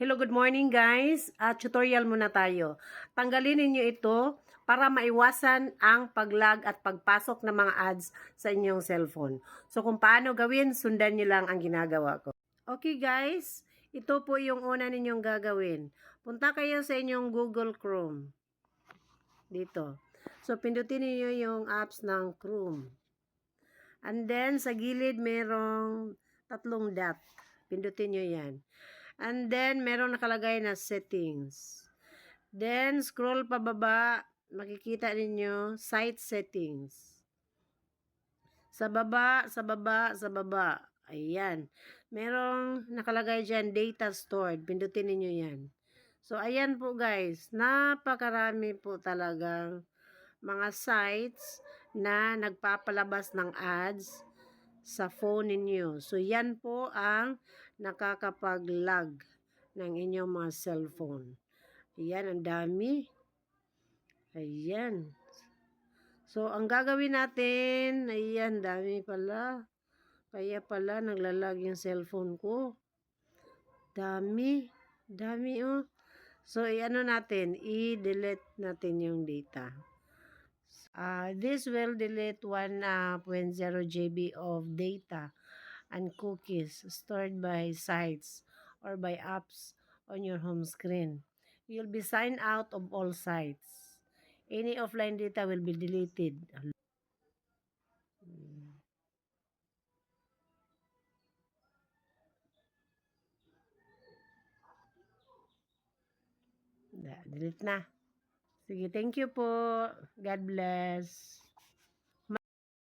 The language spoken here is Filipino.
Hello, good morning guys. Ah, tutorial muna tayo. Tanggalin ninyo ito para maiwasan ang paglag at pagpasok ng mga ads sa inyong cellphone. So kung paano gawin, sundan nyo lang ang ginagawa ko. Okay guys, ito po yung una ninyong gagawin. Punta kayo sa inyong Google Chrome. Dito. So pindutin niyo yung apps ng Chrome. And then sa gilid merong tatlong dot. Pindutin nyo yan. And then, meron nakalagay na settings. Then, scroll pababa, makikita ninyo site settings. Sa baba, sa baba, sa baba. Ayan. Merong nakalagay dyan, data stored. Pindutin ninyo yan. So, ayan po guys. Napakarami po talagang mga sites na nagpapalabas ng ads sa phone ninyo. So, yan po ang nakakapag-lag ng inyong mga cellphone. Ayan, ang dami. Ayan. So, ang gagawin natin, ayan, dami pala. Kaya pala, naglalag yung cellphone ko. Dami. Dami, oh. So, i-ano natin, i-delete natin yung data. Uh, this will delete 1.0 GB of data and cookies stored by sites or by apps on your home screen. You'll be signed out of all sites. Any offline data will be deleted. Hmm. Da- Delete na. Sige, thank you po. God bless.